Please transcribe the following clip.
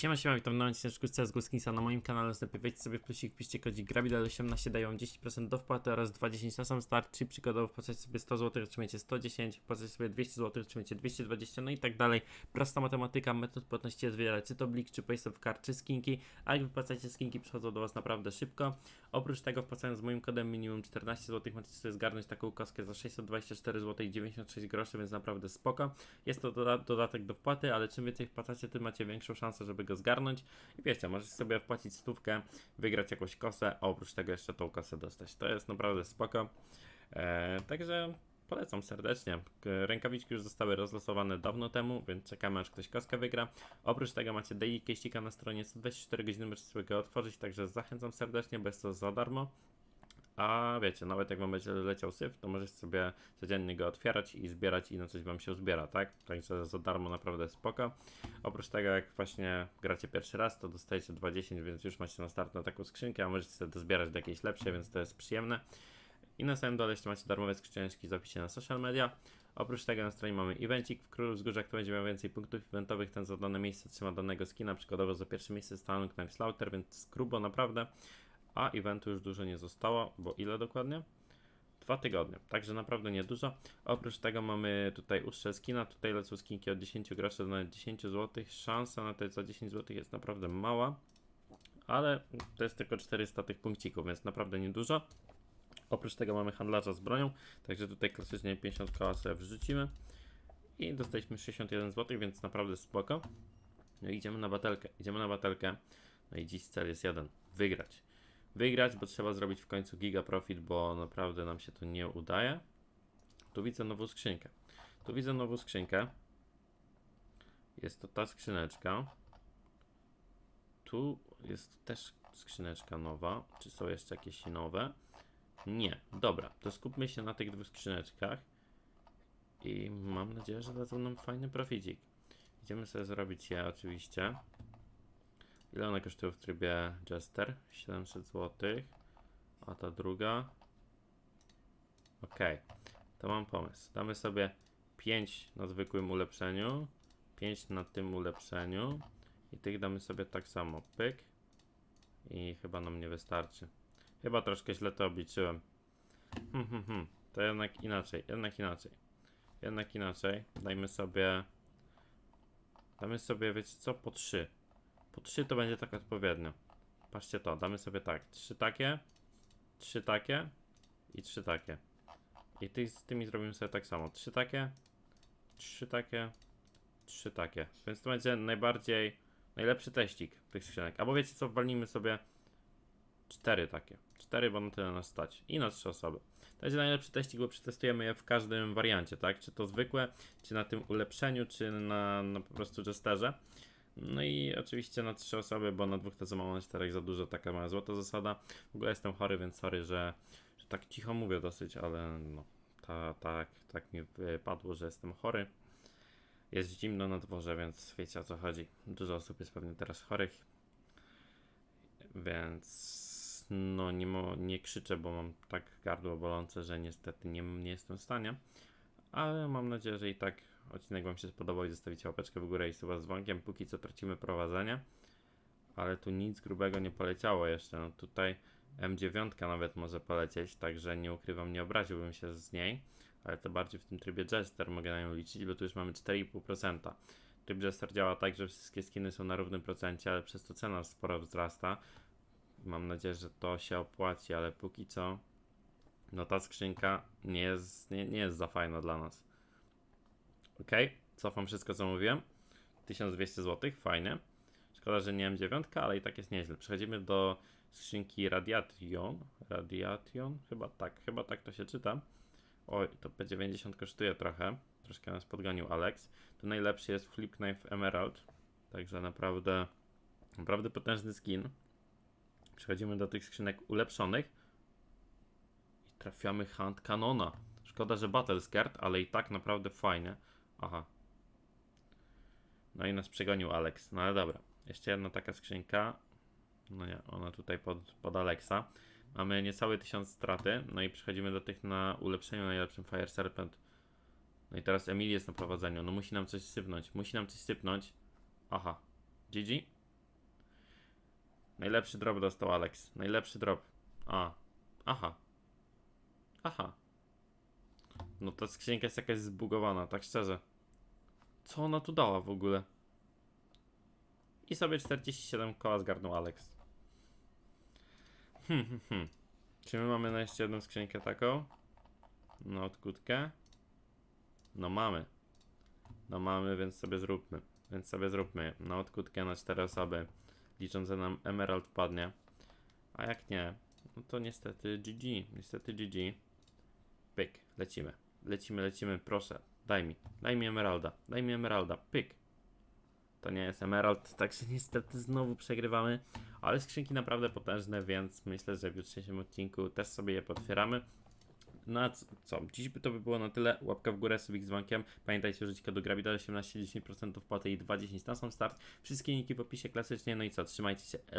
Siema, siema, witam na odcinku z CSGO Skinsa na moim kanale. Wejdźcie sobie plusik, wpiszcie kodzik GRABIDAL18, dają wam 10% do wpłaty oraz 20 na sam start, czyli przykładowo wpłacacie sobie 100 zł, otrzymacie 110, wpłacacie sobie 200 zł, otrzymacie 220, no i tak dalej. Prosta matematyka, metod płatności jest wiele, czy to blik, czy paystop card, czy skinki, a jak wypłacacie skinki, przychodzą do was naprawdę szybko. Oprócz tego wpłacając z moim kodem minimum 14 zł, możecie sobie zgarnąć taką kostkę za 624 zł i 96 groszy, więc naprawdę spoko. Jest to doda dodatek do wpłaty, ale czym więcej wpłacacie, tym macie większą szansę, żeby go zgarnąć. I wiecie, możecie sobie wpłacić stówkę, wygrać jakąś kosę, a oprócz tego jeszcze tą kosę dostać. To jest naprawdę spoko. Eee, także polecam serdecznie. Rękawiczki już zostały rozlosowane dawno temu, więc czekamy aż ktoś koskę wygra. Oprócz tego macie daily case'ika na stronie 124 godziny, możecie sobie go otworzyć, także zachęcam serdecznie, bo jest to za darmo. A wiecie, nawet jak wam będzie leciał syf, to możecie sobie codziennie go otwierać i zbierać i na coś wam się uzbiera, tak? Także za darmo naprawdę spoko. Oprócz tego, jak właśnie gracie pierwszy raz, to dostajecie 20, więc już macie na start na taką skrzynkę, a możecie sobie to zbierać do jakiejś lepszej, więc to jest przyjemne. I na samym dole jeszcze macie darmowe skrzyneczki z opisie na social media. Oprócz tego na stronie mamy evencik w Królu Wzgórzach, kto będzie miał więcej punktów eventowych, ten za dane miejsce trzyma danego skina, przykładowo za pierwsze miejsce stanął Knife Slaughter, więc grubo naprawdę. A eventu już dużo nie zostało, bo ile dokładnie? Dwa tygodnie, także naprawdę niedużo. Oprócz tego mamy tutaj ustrzel skina, tutaj lecą skinki od 10 groszy do nawet 10 zł. Szansa na te za 10 zł jest naprawdę mała, ale to jest tylko 400 tych punkcików, więc naprawdę niedużo. Oprócz tego mamy handlarza z bronią, także tutaj klasycznie 50 koła sobie wrzucimy. I dostaliśmy 61 zł, więc naprawdę spoko. No idziemy na batelkę, idziemy na batelkę. No i dziś cel jest jeden, wygrać. Wygrać, bo trzeba zrobić w końcu giga profit, bo naprawdę nam się to nie udaje. Tu widzę nową skrzynkę. Tu widzę nową skrzynkę. Jest to ta skrzyneczka. Tu jest też skrzyneczka nowa. Czy są jeszcze jakieś nowe? Nie. Dobra, to skupmy się na tych dwóch skrzyneczkach. I mam nadzieję, że dadzą nam fajny proficik. Idziemy sobie zrobić je oczywiście. Ile one kosztują w trybie Jester? 700 zł. A ta druga? Ok, to mam pomysł. Damy sobie 5 na zwykłym ulepszeniu, 5 na tym ulepszeniu i tych damy sobie tak samo. Pyk. I chyba nam nie wystarczy. Chyba troszkę źle to obliczyłem. Hmm, hmm, hmm. To jednak inaczej, jednak inaczej. Jednak inaczej. Dajmy sobie. Damy sobie, wiecie co, po 3. Po 3 to będzie tak odpowiednio. Patrzcie to, damy sobie tak. 3 takie, 3 takie i 3 takie. I ty, z tymi zrobimy sobie tak samo. 3 takie, 3 takie, 3 takie. Więc to będzie najbardziej, najlepszy teścik tych skrzynek. Albo wiecie co, walnijmy sobie 4 takie. 4, bo na tyle nas stać. I na 3 osoby. To będzie najlepszy teścik, bo przetestujemy je w każdym wariancie, tak? Czy to zwykłe, czy na tym ulepszeniu, czy na, na po prostu jesterze. No i oczywiście na trzy osoby, bo na dwóch to za mało, na czterech za dużo, taka moja złota zasada. W ogóle jestem chory, więc sorry, że, że tak cicho mówię dosyć, ale no, ta, tak, tak mi wypadło, że jestem chory. Jest zimno na dworze, więc wiecie o co chodzi. Dużo osób jest pewnie teraz chorych, więc no nie, mo, nie krzyczę, bo mam tak gardło bolące, że niestety nie, nie jestem w stanie. Ale mam nadzieję, że i tak odcinek Wam się spodobał i zostawicie łapeczkę w górę i suba z dzwonkiem. Póki co tracimy prowadzenie. Ale tu nic grubego nie poleciało jeszcze. No tutaj M9 nawet może polecieć, także nie ukrywam, nie obraziłbym się z niej. Ale to bardziej w tym trybie Jester mogę na nią liczyć, bo tu już mamy 4,5%. Tryb Jester działa tak, że wszystkie skiny są na równym procencie, ale przez to cena sporo wzrasta. Mam nadzieję, że to się opłaci, ale póki co no ta skrzynka nie jest, nie, nie jest za fajna dla nas. Ok, cofam wszystko co mówiłem. 1200 zł, fajnie. Szkoda, że nie M9, ale i tak jest nieźle. Przechodzimy do skrzynki Radiation. Radiation? Chyba tak, chyba tak to się czyta. Oj, to P90 kosztuje trochę. Troszkę nas podgonił Alex. Tu najlepszy jest Flip Knife Emerald. Także naprawdę, naprawdę potężny skin. Przechodzimy do tych skrzynek ulepszonych. I trafiamy Hand Canona. Szkoda, że Battle Skirt, ale i tak naprawdę fajnie. Aha. No i nas przegonił Alex. No ale dobra. Jeszcze jedna taka skrzynka. No nie, ona tutaj pod, pod Alexa. Mamy niecałe 1000 straty. No i przechodzimy do tych na ulepszeniu najlepszym Fire Serpent. No i teraz Emil jest na prowadzeniu. No musi nam coś sypnąć. Musi nam coś sypnąć. Aha. GG? Najlepszy drop dostał Alex. Najlepszy drop. A. Aha. Aha. No ta skrzynka jest jakaś zbugowana, tak szczerze. Co ona tu dała w ogóle? I sobie 47 koła zgarnął Alex. Hmm, hmm, hmm. Czy my mamy na jeszcze jedną skrzynkę taką? No, odkutkę. No mamy. No mamy, więc sobie zróbmy. Więc sobie zróbmy. Na odkutkę na 4 osoby. Licząc, że nam Emerald wpadnie. A jak nie, no to niestety GG. Niestety GG. Pyk, lecimy. Lecimy, lecimy, proszę. Daj mi. Daj mi Emeralda. Daj mi Emeralda. Pyk. To nie jest Emerald, także niestety znowu przegrywamy. Ale skrzynki naprawdę potężne, więc myślę, że w jutrzejszym odcinku też sobie je potwieramy. No a co, dziś by to by było na tyle. Łapka w górę, subik z dzwonkiem. Pamiętajcie użyć kodu GRABIDAL 18 10% wpłaty i 2,10 na sam start. Wszystkie linki w opisie klasycznie. No i co, trzymajcie się. Elo.